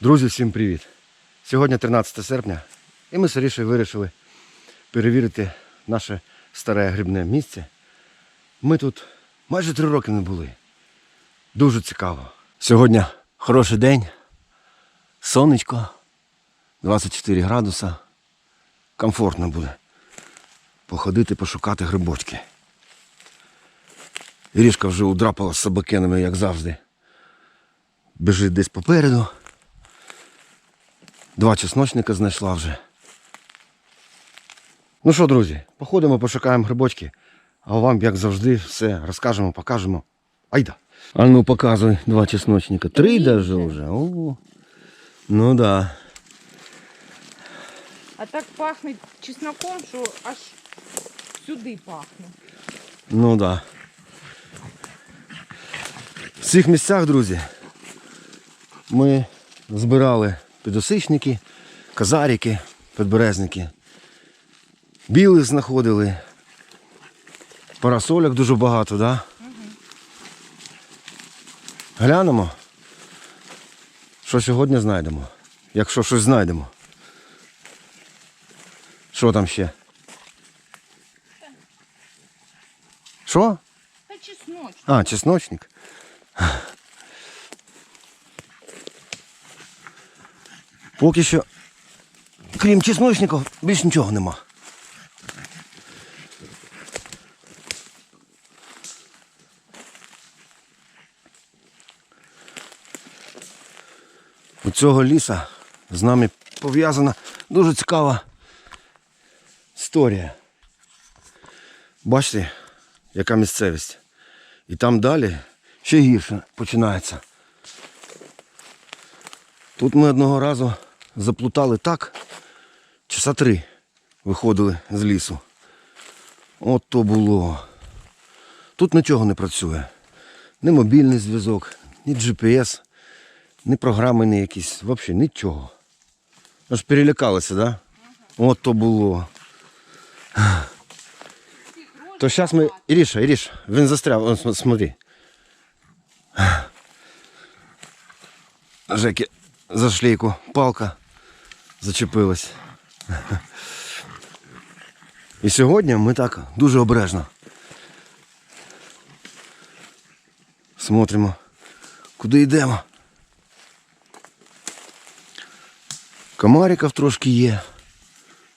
Друзі, всім привіт! Сьогодні 13 серпня, і ми з Арішею вирішили перевірити наше старе грибне місце. Ми тут майже три роки не були. Дуже цікаво. Сьогодні хороший день, сонечко, 24 градуса. Комфортно буде походити, пошукати грибочки. Ірішка вже удрапала з собакенами, як завжди. Біжить десь попереду. Два чесночника знайшла вже. Ну що, друзі, походимо, пошукаємо грибочки, а вам, як завжди, все розкажемо, покажемо. Айда. А ну показуй два чесночника. Три даже вже. О. Ну да. А так пахне чесноком, що аж сюди пахне. Ну да. В цих місцях, друзі, ми збирали підосичники, казарики, підберезники. Білих знаходили. Парасоляк дуже багато, да? Глянемо, що сьогодні знайдемо. Якщо щось знайдемо. Що там ще? Що? Та чесночок. А, чесночник. Поки що, крім чесночників, більш нічого нема. У цього ліса з нами пов'язана дуже цікава історія. Бачите, яка місцевість. І там далі ще гірше починається. Тут ми одного разу заплутали так, часа три виходили з лісу. От то було. Тут нічого не працює. Ні мобільний зв'язок, ні GPS, ні програми, ні якісь. Взагалі нічого. Аж перелякалися, так? Да? От то було. То зараз ми. Іріша, Іріша, він застряв, он, смотри. Жеки за шлейку палка зачепилась. І сьогодні ми так дуже обережно. Смотримо, куди йдемо. Комариків трошки є.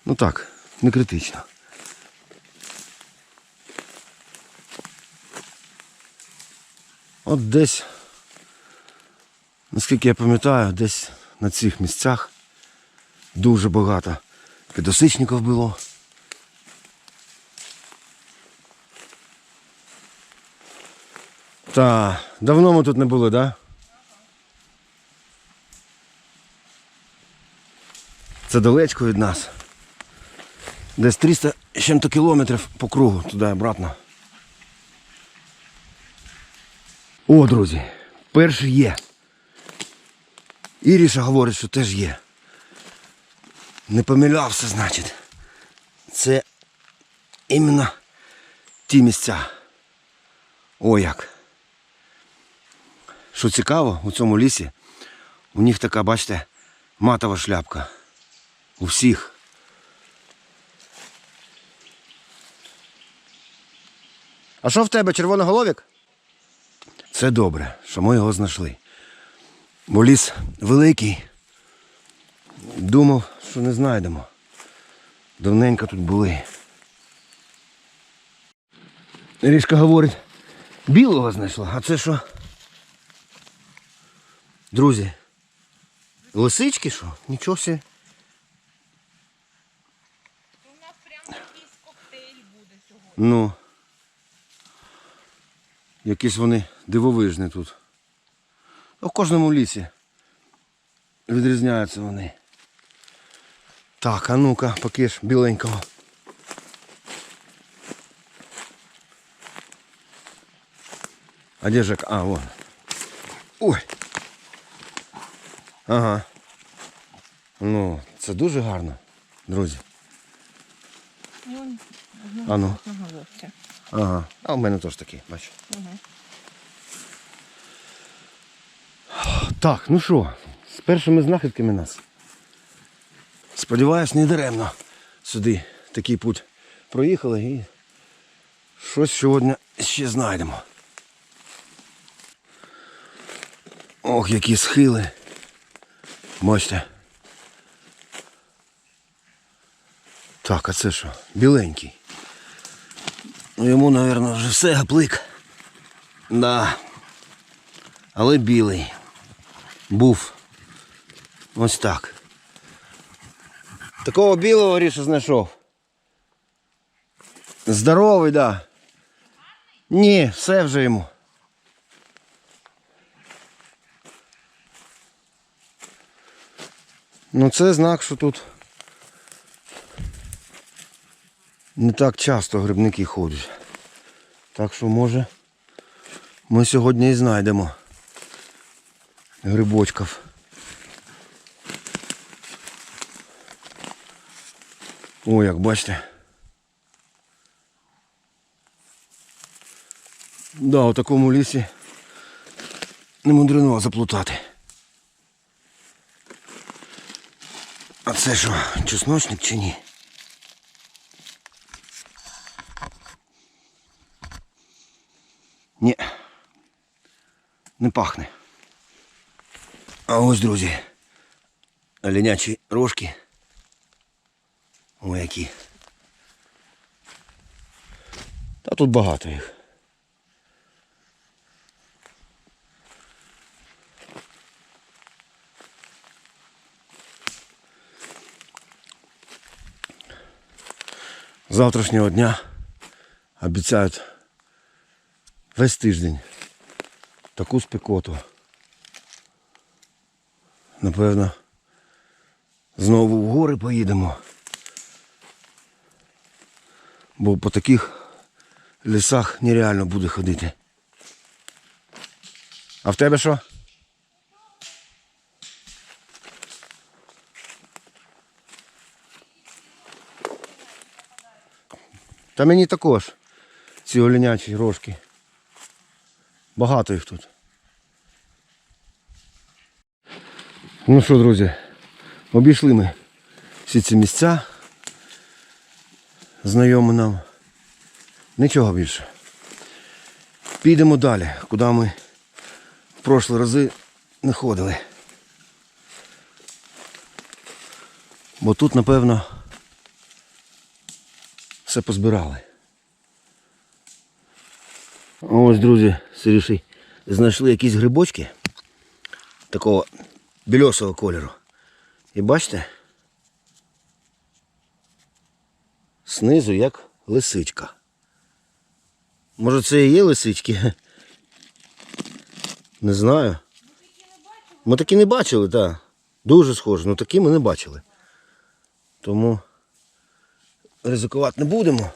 Ну так, не критично. От десь, наскільки я пам'ятаю, десь на цих місцях дуже багато підосичників було. Та, давно ми тут не були, так? Да? Це далечко від нас. Десь 300 з чим-то кілометрів по кругу туди обратно. О, друзі, перший є. Іріша говорить, що теж є. Не помилявся, значить. Це іменно ті місця. О як. Що цікаво, у цьому лісі у них така, бачите, матова шляпка. У всіх. А що в тебе, червоноголовік? Це добре, що ми його знайшли. Бо ліс великий. Думав, що не знайдемо. Давненько тут були. Ріжка говорить, білого знайшла, а це що? Друзі, лисички що? Нічого себе. У нас прямо якийсь коктейль буде сьогодні. Ну. Якісь вони дивовижні тут. В кожному лісі відрізняються вони. Так, а ну-ка, поки ж біленького. А де Жек? А, вон. Ой. Ага. Ну, це дуже гарно, друзі. А ну. Ага. А в мене теж такий, бач. Угу. Так, ну що, з першими знахідками нас. Сподіваюсь, не даремно сюди такий путь проїхали і щось сьогодні ще знайдемо. Ох, які схили. Бачите. Так, а це що? Біленький. Ну йому, мабуть, вже все гаплик. Да. Але білий. Був. Ось так. Такого білого ріша знайшов. Здоровий, да. Ні, все вже йому. Ну це знак, що тут не так часто грибники ходять. Так що може ми сьогодні і знайдемо грибочків. О, як бачите. Да, у такому лісі не мудрено заплутати. А це що, чесночник чи ні? Ні. Не пахне. А ось, друзі, оленячі рожки. О, які. Та тут багато їх. Завтрашнього дня обіцяють весь тиждень таку спекоту. Напевно, знову в гори поїдемо. Бо по таких лісах нереально буде ходити. А в тебе що? Та мені також ці оленячі рожки. Багато їх тут. Ну що, друзі, обійшли ми всі ці місця. Знайомо нам. Нічого більше. Підемо далі, куди ми в прошлі рази не ходили. Бо тут, напевно, все позбирали. Ось, друзі, сиріші, знайшли якісь грибочки такого більосого кольору. І бачите? Знизу як лисичка. Може це і є лисички? Не знаю. Ми такі не бачили, так. Дуже схоже, але такі ми не бачили. Тому ризикувати не будемо.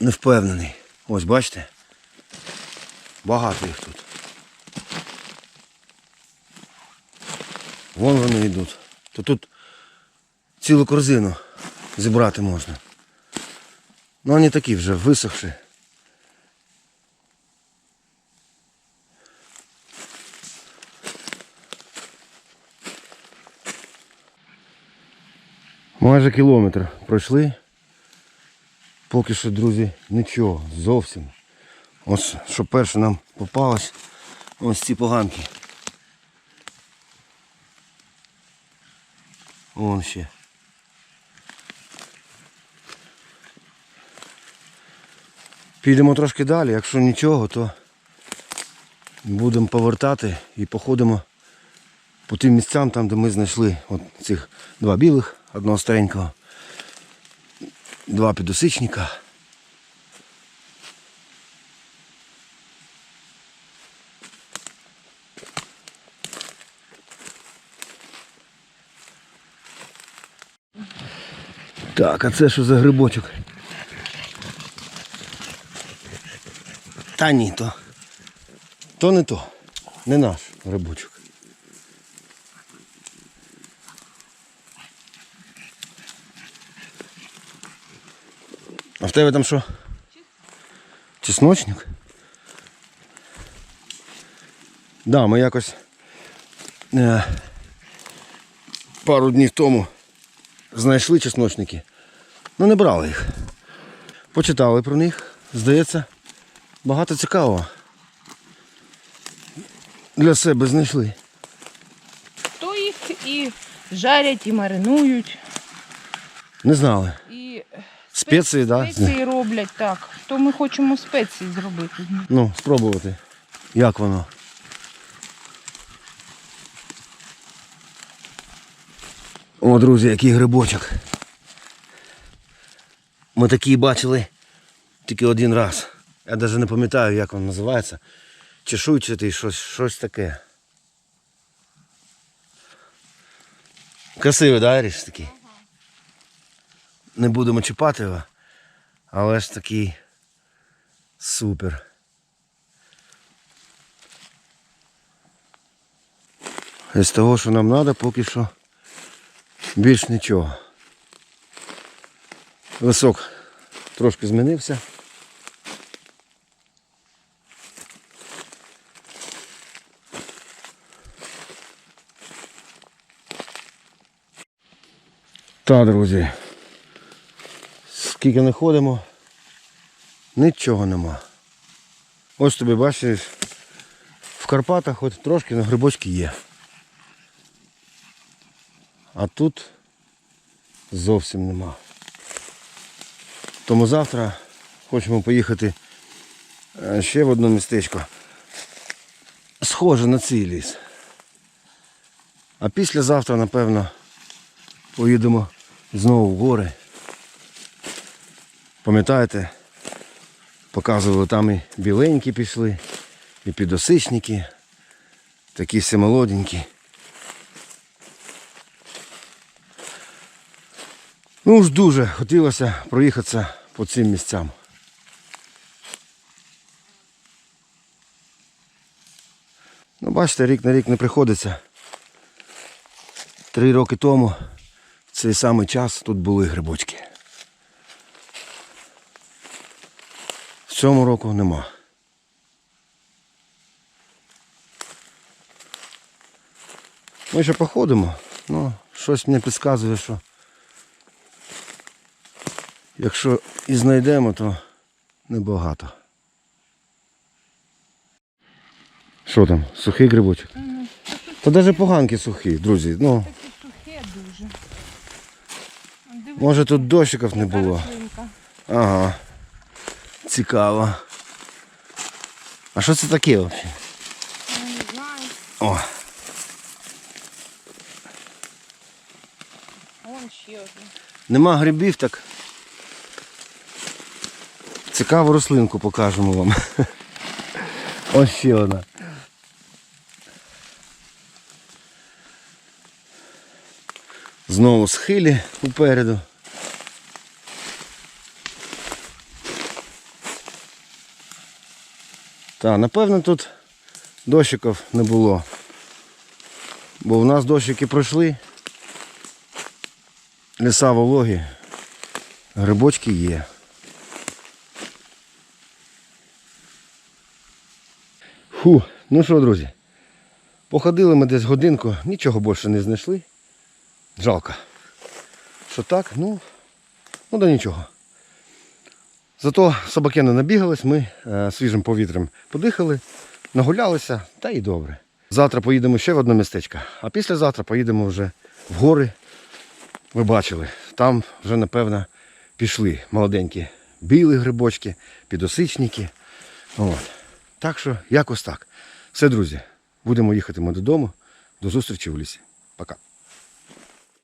Не впевнений. Ось бачите? Багато їх тут. Вон вони йдуть. То тут цілу корзину зібрати можна. Ну вони такі вже висохші. Майже кілометр пройшли. Поки що, друзі, нічого, зовсім. Ось що перше нам попалось, ось ці поганки. Вон ще. Підемо трошки далі, якщо нічого, то будемо повертати і походимо по тим місцям, там, де ми знайшли от цих два білих, одного старенького, два підосичника. Так, а це що за грибочок? Та ні, то. То не то. Не наш грибочок. А в тебе там що? Чесночник? Да, ми якось е, пару днів тому знайшли чесночники. Ну не брали їх. Почитали про них. Здається, багато цікавого. Для себе знайшли. То їх і жарять, і маринують, Не знали. і Спеції, так? Да? спеції роблять так. То ми хочемо спеції зробити. Ну, спробувати. Як воно? О, друзі, який грибочок. Ми такий бачили тільки один раз. Я навіть не пам'ятаю, як він називається. Чешуйчатий, щось, щось таке. Красивий, да, Аріш, такий? Не будемо чіпати його, але ж такий супер. З того, що нам треба, поки що більш нічого. Лисок трошки змінився. Так, друзі. Скільки не ходимо, нічого нема. Ось тобі бачиш, в Карпатах от трошки на грибочки є. А тут зовсім нема. Тому завтра хочемо поїхати е, ще в одне містечко. Схоже на цей ліс. А післязавтра, напевно, поїдемо знову в гори. Пам'ятаєте, показували там і біленькі пішли, і підосичники, такі всі молоденькі. Ну ж дуже хотілося проїхатися по цим місцям. Ну, бачите, рік на рік не приходиться. Три роки тому цей самий час тут були грибочки. В цьому року нема. Ми ще походимо, ну, щось мені підказує, що Якщо і знайдемо, то небагато. Що там, сухий грибочок? Та навіть поганки сухі, друзі. Ну, Таке сухе дуже. А дивись, може тут дощиків не було. Ага. Цікаво. А що це таке взагалі? Я не знаю. О, Вон ще один. нема грибів, так. Цікаву рослинку покажемо вам. Ось ще одна. Знову схилі попереду. Та, напевно, тут дощиків не було. Бо в нас дощики пройшли. Ліса вологі, грибочки є. Фу, ну що, друзі, походили ми десь годинку, нічого більше не знайшли. Жалко. Що так, ну, ну да нічого. Зато собаки не набігались, ми е, свіжим повітрям подихали, нагулялися, та і добре. Завтра поїдемо ще в одне містечко, а післязавтра поїдемо вже в гори. Ви бачили, там вже, напевно, пішли молоденькі білі грибочки, підосичники. От. Так що якось так. Все, друзі, будемо їхати ми додому. До зустрічі в лісі. Пока.